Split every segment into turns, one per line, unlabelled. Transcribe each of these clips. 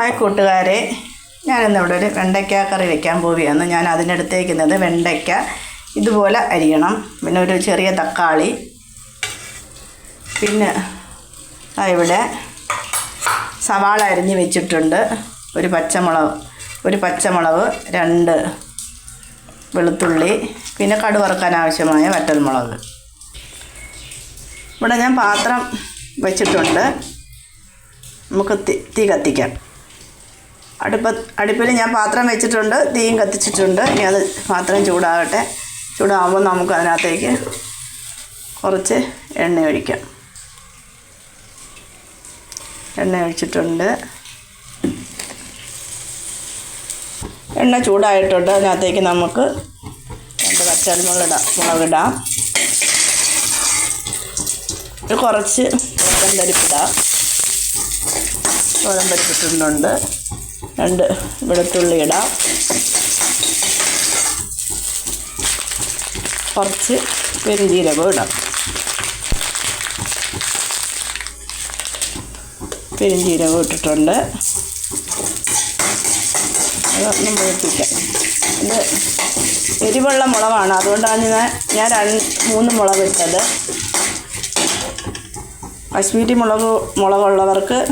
Hi കൂട്ടുകാരെ. ഞാനിന്നിവിടെ ഒരു വെണ്ടയ്ക്ക കറി വെക്കാൻ പോവുകയാണ്. ഞാൻ അതിനെടുത്തേക്കുന്നത് വെണ്ടയ്ക്ക. ഇതുപോലെ അരിയണം. പിന്നെ ഒരു ചെറിയ തക്കാളി. പിന്നെ ഇവിടെ സവാള അരിഞ്ഞ് വെച്ചിട്ടുണ്ട്. ഒരു പച്ചമുളക് ഒരു പച്ചമുളക് രണ്ട് വെളുത്തുള്ളി പിന്നെ കടുവറുക്കാൻ ആവശ്യമായ വറ്റൽമുളക്. ഇവിടെ ഞാൻ പാത്രം വെച്ചിട്ടുണ്ട്. നമുക്ക് തീ കത്തിക്കാം. അടുപ്പ അടുപ്പിൽ ഞാൻ പാത്രം വെച്ചിട്ടുണ്ട് തീയും കത്തിച്ചിട്ടുണ്ട്. ഇനി അത് പാത്രം ചൂടാകട്ടെ. ചൂടാകുമ്പോൾ നമുക്ക് അതിനകത്തേക്ക് കുറച്ച് എണ്ണ ഒഴിക്കാം. എണ്ണ ഒഴിച്ചിട്ടുണ്ട്. എണ്ണ ചൂടായിട്ടുണ്ട്. അതിനകത്തേക്ക് നമുക്ക് രണ്ട് പച്ചമുളകിടാം മുളകിടാം കുറച്ച് പരിപ്പിടാം ഓരം പരിപ്പിട്ടുന്നുണ്ട് രണ്ട് വെളുത്തുള്ളി ഇടാം. കുറച്ച് പെരുംജീരകം ഇടാം. പെരുംജീരകം ഇട്ടിട്ടുണ്ട്. അത് നമ്മൾ എത്തിക്കാം ഇത് എരിവുള്ള മുളകാണ് അതുകൊണ്ടാണ് ഞാൻ ഞാൻ രണ്ട് മൂന്ന് മുളക് ഇട്ടത്. കശ്മീരി മുളക് മുളകുള്ളവർക്ക്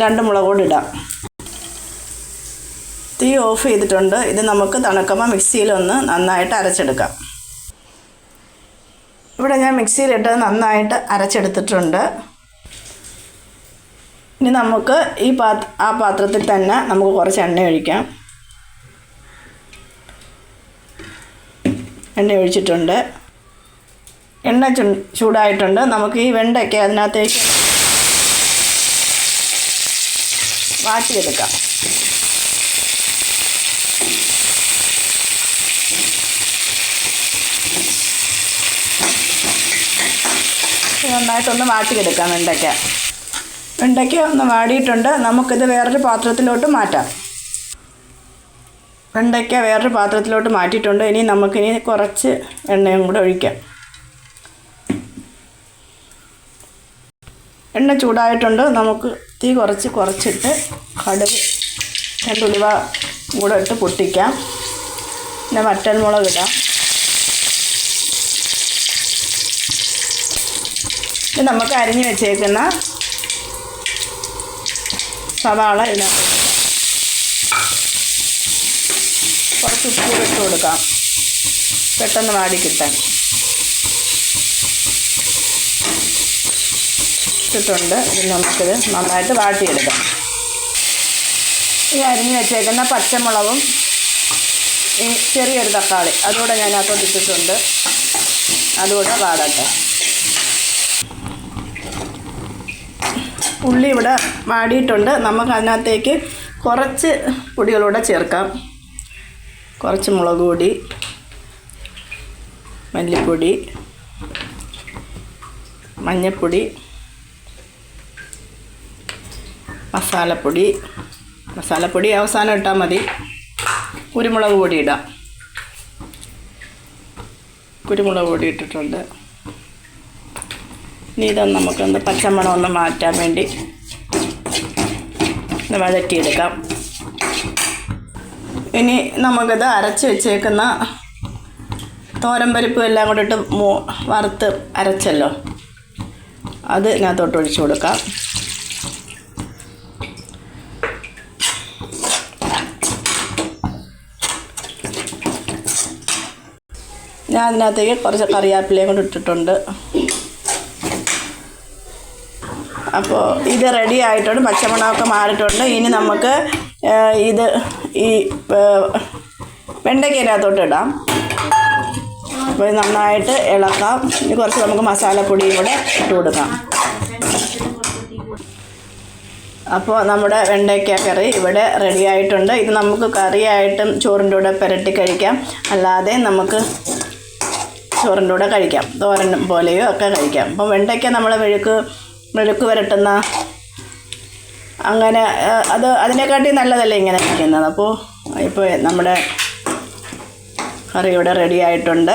രണ്ട് മുളക് കൂടി ഇടാം. തീ ഓഫ് ചെയ്തിട്ടുണ്ട്. ഇത് നമുക്ക് തണുക്കുമ്പോൾ മിക്സിയിലൊന്ന് നന്നായിട്ട് അരച്ചെടുക്കാം. ഇവിടെ ഞാൻ മിക്സിയിലിട്ട് നന്നായിട്ട് അരച്ചെടുത്തിട്ടുണ്ട്. ഇനി നമുക്ക് ഈ പാത്ര ആ പാത്രത്തിൽ തന്നെ നമുക്ക് കുറച്ച് എണ്ണ ഒഴിക്കാം. എണ്ണ ഒഴിച്ചിട്ടുണ്ട്. എണ്ണ ചൂടായിട്ടുണ്ട്. നമുക്ക് ഈ വെണ്ടയ്ക്ക് അതിനകത്തേക്ക് വാട്ടിയെടുക്കാം. നന്നായിട്ടൊന്ന് വാട്ടിയെടുക്കാം വെണ്ടയ്ക്ക. വെണ്ടയ്ക്ക ഒന്ന് വാടിയിട്ടുണ്ട്. നമുക്കിത് വേറൊരു പാത്രത്തിലോട്ട് മാറ്റാം. വെണ്ടയ്ക്ക വേറൊരു പാത്രത്തിലോട്ട് മാറ്റിയിട്ടുണ്ട്. ഇനി നമുക്കിനി കുറച്ച് എണ്ണയും കൂടെ ഒഴിക്കാം. എണ്ണ ചൂടായിട്ടുണ്ട്. നമുക്ക് തീ കുറച്ച് കുറച്ചിട്ട് കടുക് രണ്ടുളിവ കൂടെ ഇട്ട് പൊട്ടിക്കാം. പിന്നെ വറ്റൽമുളക് ഇടാം ഇത് നമുക്ക് അരിഞ്ഞ് വെച്ചേക്കുന്ന സവാള ഇതിനകത്ത്. കുറച്ച് ഉപ്പ് ഇട്ട് കൊടുക്കാം. പെട്ടെന്ന് വാടി കിട്ടാൻ. ഇട്ടിട്ടുണ്ട്. ഇത് നമുക്കിത് നന്നായിട്ട് വാട്ടിയെടുക്കാം. ഈ അരിഞ്ഞ് വെച്ചേക്കുന്ന പച്ചമുളകും ചെറിയൊരു തക്കാളി. അതുകൂടെ ഞാൻ അതിനകത്തോട്ട് ഇട്ടിട്ടുണ്ട്. അതുകൂടെ വാടട്ടെ. ഉള്ളി ഇവിടെ വാടിയിട്ടുണ്ട്. നമുക്ക് അതിനകത്തേക്ക് കുറച്ച് പൊടികളൂടെ ചേർക്കാം. കുറച്ച് മുളക് പൊടി മല്ലിപ്പൊടി മഞ്ഞൾപ്പൊടി മസാലപ്പൊടി. മസാലപ്പൊടി അവസാനം ഇട്ടാൽ മതി. കുരുമുളക് പൊടി ഇടാം കുരുമുളക് പൊടി ഇട്ടിട്ടുണ്ട്. ഇനി ഇതൊന്ന് നമുക്കൊന്ന് പച്ചമണം ഒന്ന് മാറ്റാൻ വേണ്ടി ഒന്ന് വഴറ്റിയെടുക്കാം. ഇനി നമുക്കിത് അരച്ച് വെച്ചേക്കുന്ന തോരൻ പരിപ്പും എല്ലാം കൂടെ ഇട്ട് വറുത്ത് അരച്ചല്ലോ. അത് ഇതിനകത്തോട്ട് ഒഴിച്ചു കൊടുക്കാം. ഞാൻ അതിനകത്തേക്ക് കുറച്ച് കറിവേപ്പിലയും കൂടി ഇട്ടിട്ടുണ്ട്. അപ്പോൾ ഇത് റെഡി ആയിട്ടുണ്ട്. പച്ചമുളകൊക്കെ മാറിയിട്ടുണ്ട്. ഇനി നമുക്ക് ഇത് ഈ വെണ്ടയ്ക്കതിനകത്തോട്ട് ഇടാം. അപ്പോൾ നന്നായിട്ട് ഇളക്കാം. ഇനി കുറച്ച് നമുക്ക് മസാലപ്പൊടിയും കൂടെ ഇട്ട് കൊടുക്കാം. അപ്പോൾ നമ്മുടെ വെണ്ടയ്ക്ക കറി ഇവിടെ റെഡി ആയിട്ടുണ്ട്. ഇത് നമുക്ക് കറിയായിട്ടും ചോറിന്റെ കൂടെ പുരട്ടി കഴിക്കാം. അല്ലാതെ നമുക്ക് ചോറിന്റെ കൂടെ കഴിക്കാം. തോരൻ പോലെയോ ഒക്കെ കഴിക്കാം. അപ്പോൾ വെണ്ടയ്ക്ക നമ്മൾ മെഴുക്ക് മെഴുക്ക് വരട്ടുന്ന അങ്ങനെ അത് അതിനെക്കാട്ടി നല്ലതല്ലേ ഇങ്ങനെ കഴിക്കുന്നത് അപ്പോൾ ഇപ്പോൾ നമ്മുടെ കറി ഇവിടെ റെഡി ആയിട്ടുണ്ട്.